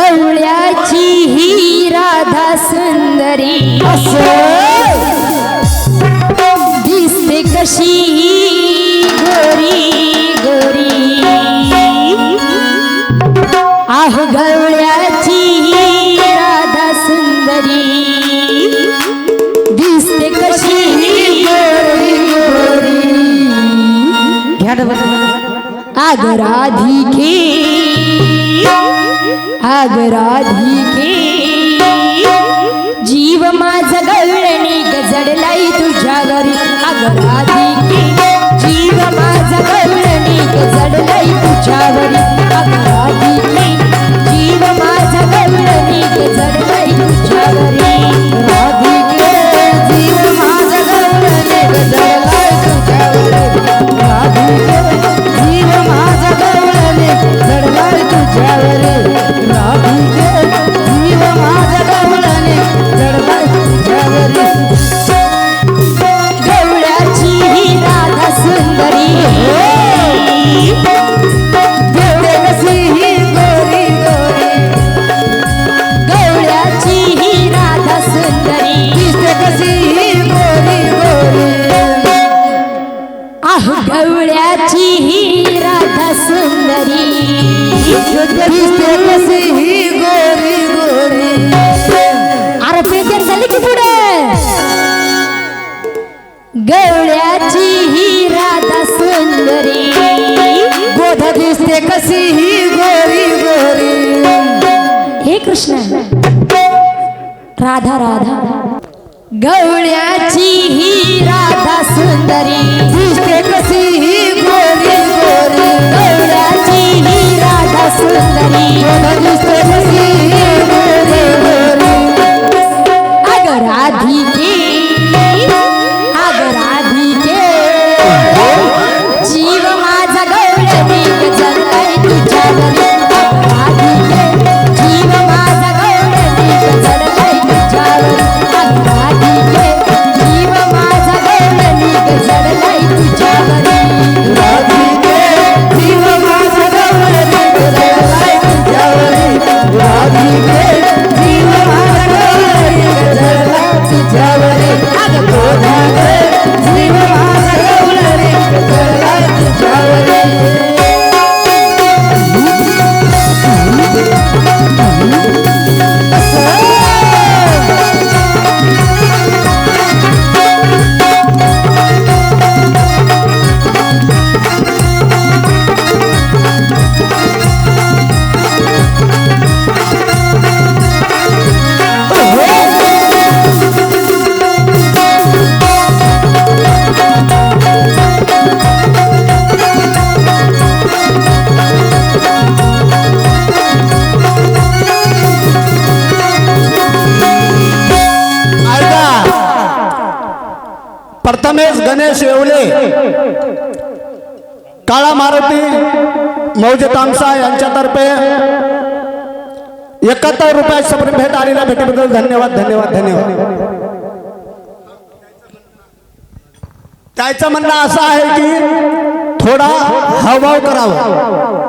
गवळ्याची ही राधा सुंदरी. दिसते कशी गोरी गोरी. आह गवळ्याची ही राधा सुंदरी. दिसते कशी गोरी गोरी. घ्या आग राधिके घागराधिके जीव माझा गळणे गजडलाई तुझ्या घरी अगराधिके जीव माझा गळणे गजडलाई तुझ्या घरी अगराधिके कशी गोरी गोरी हे कृष्ण. राधा राधा. गवळ्याची ही राधा सुंदरी. दिसते कशी ही गोरी गोरी गवळ्याची ही राधा सुंदरी. दिसते कशी प्रथमेश गणेश येवले काळा मारुती मौजे तामसा यांच्यातर्फे एकाहत्तर रुपयात सप्रिम भेट आलेल्या भेटीबद्दल धन्यवाद धन्यवाद धन्यवाद. त्याचं म्हणणं असं आहे की थोडा हावभाव करावा.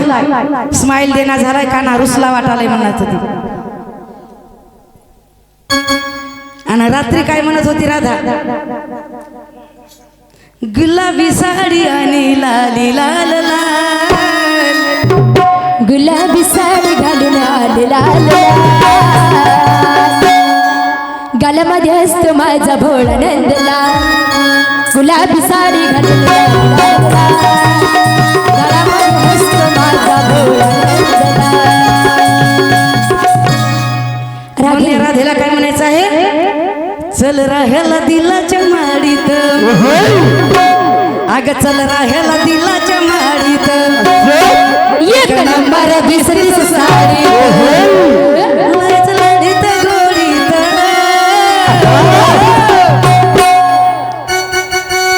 रुसलाय स्माइल देना झालाय का ना? रुसला वाटालाय म्हणत होती आणि रात्री काय म्हणत होती राधा? गुलाबी साडी आणि लाली लाल लाल. गुलाबी साडी घालून लाली लाल. गालमध्ये असतो माझा भोळा नंदला गुलाबी साडी घालून चल राह्याला दिलाच्या माडीत. अग चल राह्याला दिलाच्या माडीत. एक नंबर दिसली साडी. लाडीत गोडीत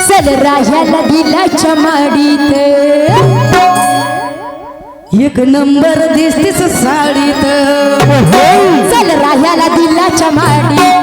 चल राह्याला दिलाच्या माडीत. एक नंबर दिसतीस साडीत. चल राह्याला दिलाच्या माडीत.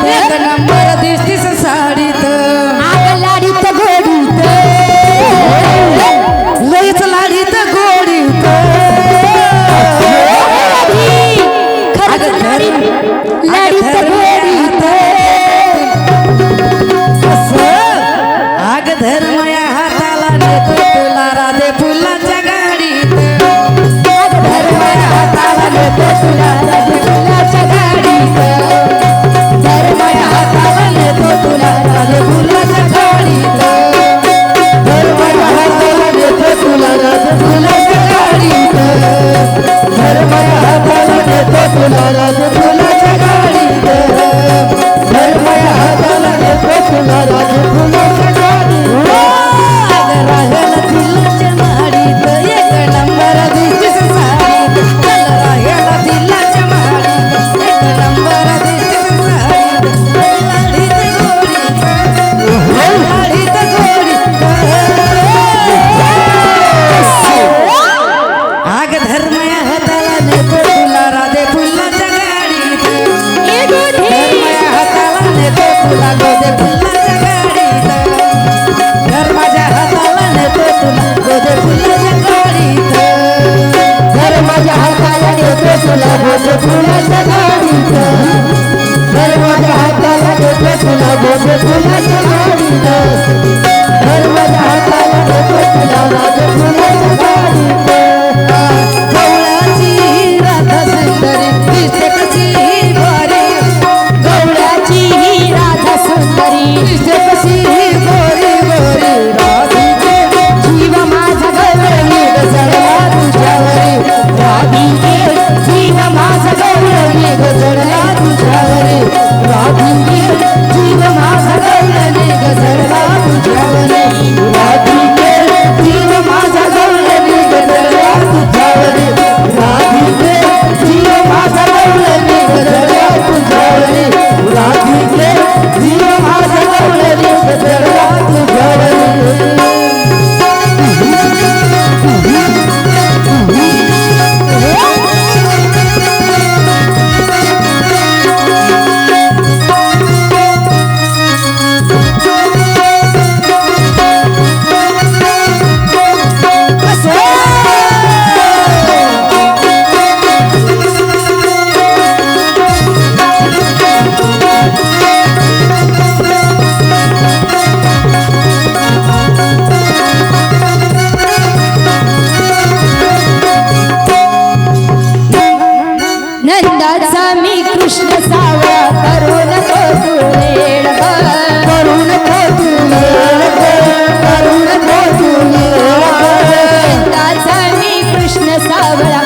de la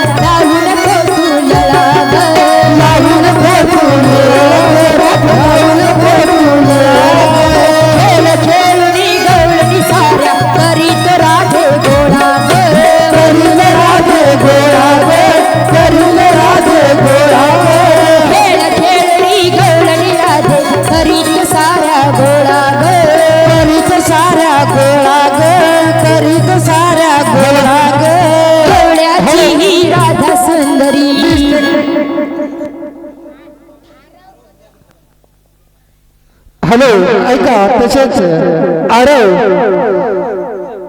तसेच आरव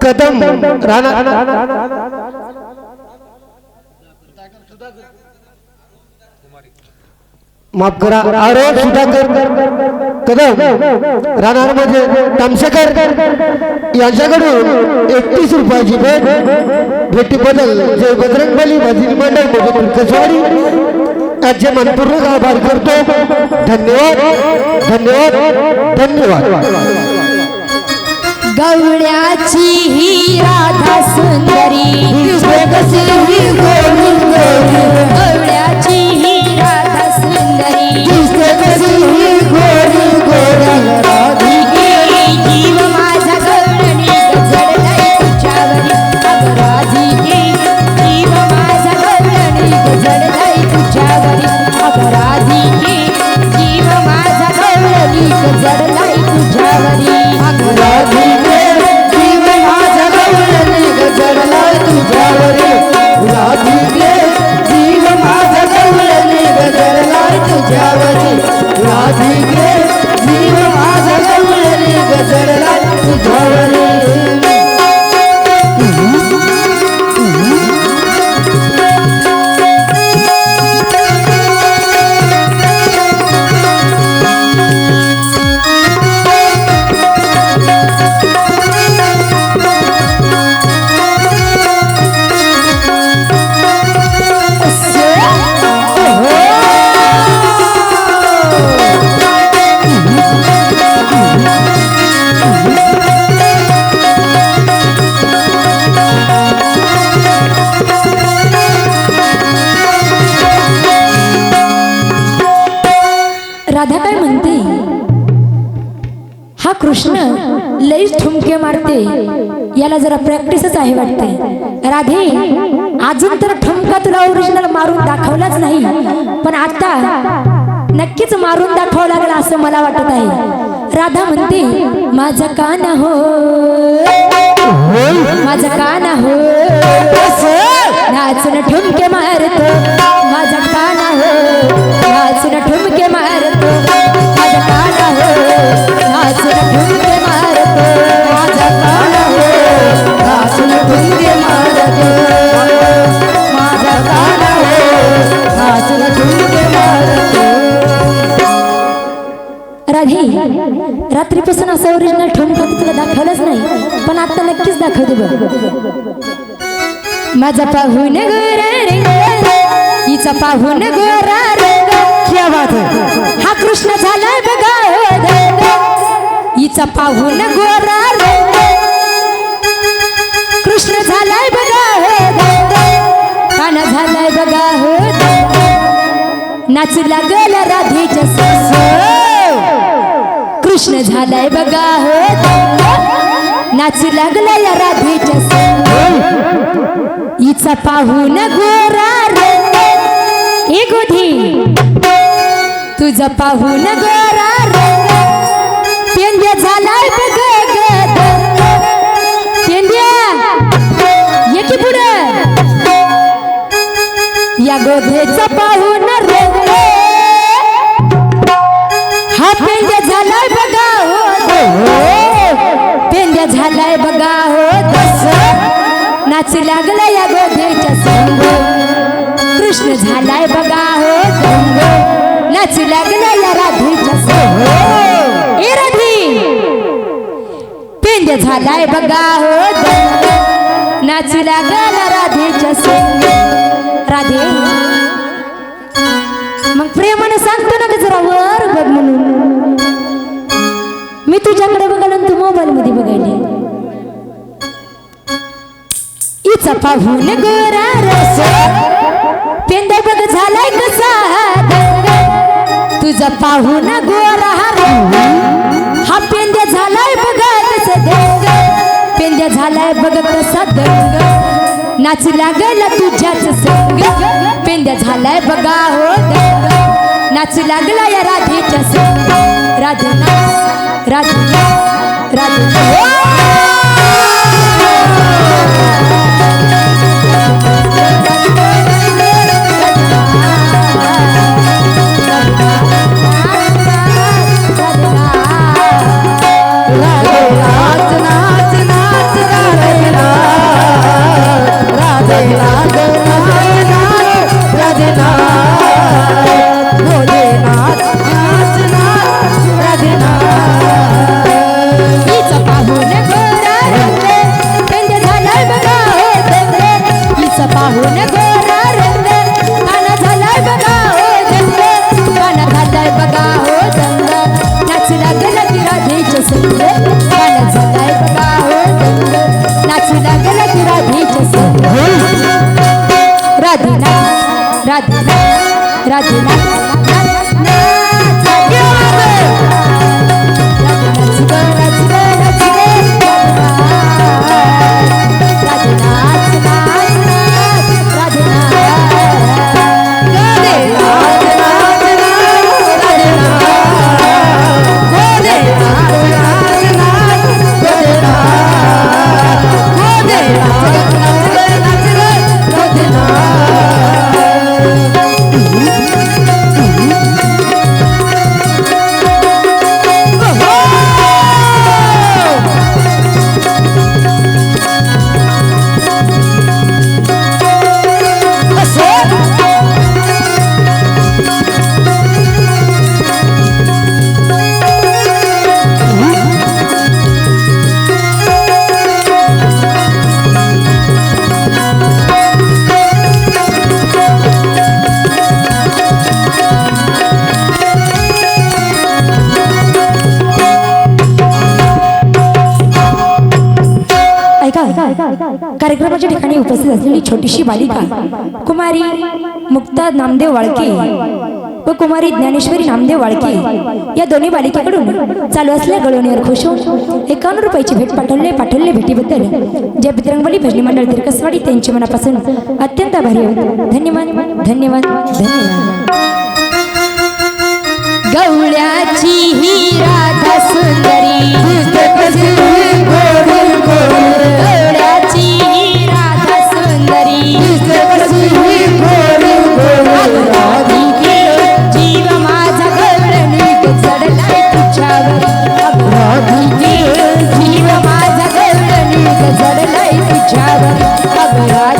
कदम राणा माफ करा आरव सुधाकर कदम राहणार म्हणजे तामसेकर यांच्याकडून एकतीस रुपयाची भेट भेटी बदल जे बजरंगबली बजरी मंडळ कसवारी यांचे मनपूर्वक आभार करतो. धन्यवाद. धन्यवाद. धन्यवाद. गवळ्याची ही राधा सुंदरी कशी याला जरा प्रॅक्टिसच आहे वाटते राधे अजून तर ठुमका तुला ओरिजिनल मारून दाखवलाच नाही. पण आता नक्कीच मारून दाखवावं लागला असं मला वाटत आहे. राधा म्हणते माझा कान हो माझा कान हो नाचून ठुमके मारतो. माझा कान हो माझा पाहून गोरा रंग हिचा पाहून गोरा रंग है? हा कृष्ण झाला बघा हो हिचा पाहून गोरा रंग कृष्ण झालाय बघा हो काना झालाय बघा हो दंग नाचू लागल राधेच्या सस. कृष्ण झालाय बघा हो नाचू लागला या राधेच्या संग हिचा पाहून गोरा रंग. ए गोधी तुझा पाहून गोरा रंग. पेंद्या झालाय बघ पेंद्या ये की पुढे. या गोधेचा पाहून रंग. हा पेंद्या झालाय बघा हो. हो, हो. पेंद्या झालाय बघा हो. नाच लागला या गोधेच्या संग. कृष्ण झालाय बघा हो दंग. नाच लागला या राधेच्या संग. ए राधी! पेंद्या झालाय बघा हो दंग. नाच लागला राधेच्या संग. राधे. मग प्रेमाने सांगतो ना ग जरा वर बघ म्हणून. मी तुझ्याकडे बघा पाहून गोरा रस. पेंदा बघ झालाय कसा दंग तुझा पाहून गोरा हा हा पेंद्या झालाय बघा कसा दंग पेंद्या झालाय बघ कसा दंग नाच लागला तुझ्याच संग. पेंद्या झालाय बघा हो दंग नाच लागला या राधेच्या संग. राधे राधे राधे राधे कार्यक्रमाच्या ठिकाणी उपस्थित असलेली छोटीशी बालिका कुमारी मुक्ता नामदेव वाळके व कुमारी ज्ञानेश्वरी नामदेव वाळके या दोन्ही बालिकेकडून चालू असलेल्या गळवणीवर खुश होऊन एकावन्न रुपयाची भेट पाठवले पाठवले भेटीबद्दल जय बजरंगबली भजनी मंडळ तिरकसवाडी त्यांच्या मनापासून अत्यंत आभारी आहोत. धन्यवाद धन्यवाद धन्यवाद. गवळ्याची ही राधा सुंदरी. Chada, Chada,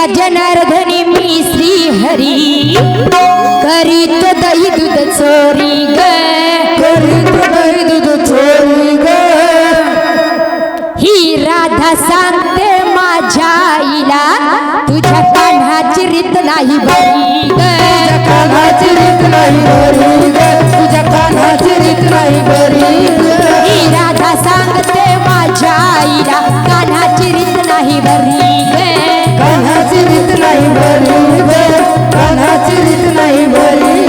एका जनार्दनी मी श्री हरी करीत दही दूध चोरी ग. करून दल दूध चोरी ग. ही राधा सांगते माझ्या आईला तुझ्या कान्हाची रीत नाही बरी ग. कान्हाची रीत नाही बरी ग. तुझ्या कान्हाची रीत नाही बरी ही राधा सांगते माझ्या आईला कान्हाची रीत नाही बरी रीत नाही बरी ग कान्हाची रीत नाही बरी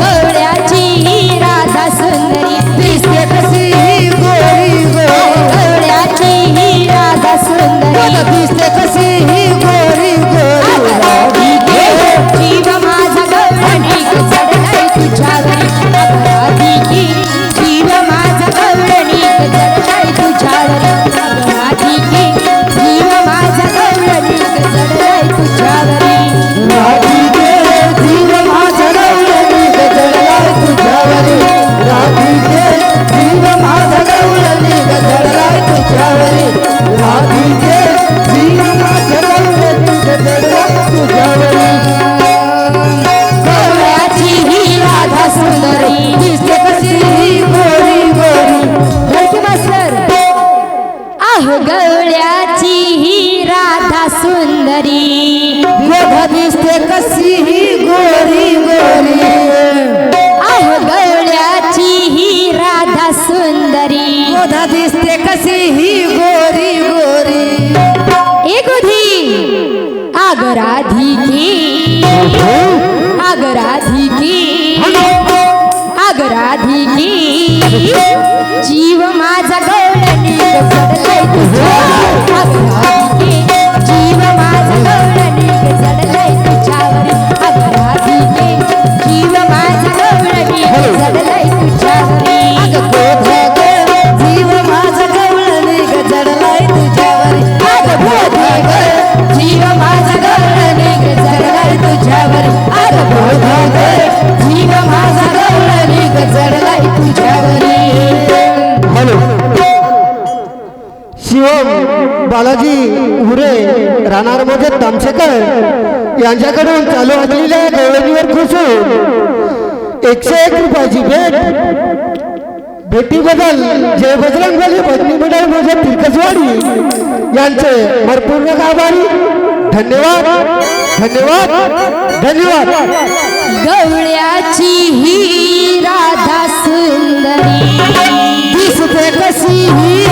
गवळ्याची ही राधा सुंदरी दिसते कशी ही गोरी गवळ्याची ही राधा सुंदरी दिसते कशी शोधा दिसते कशी ही गोरी गोरी. ए गोधी आगराधी की. आगराधी की. आगराधी की. जीव मा राहणार मोठे तामसेकर यांच्याकडून चालू असलेल्या गवळणीवर खुश एकशे एक रुपयाची भेट. भेटी बदल. जय बजरंग बली पत्नी मंडळ मोठे तिरकसवाडी यांचे भरपूर्ण आभारी. धन्यवाद. धन्यवाद. धन्यवाद. गवळ्याची ही राधा सुंदरी. दिसते कशी ही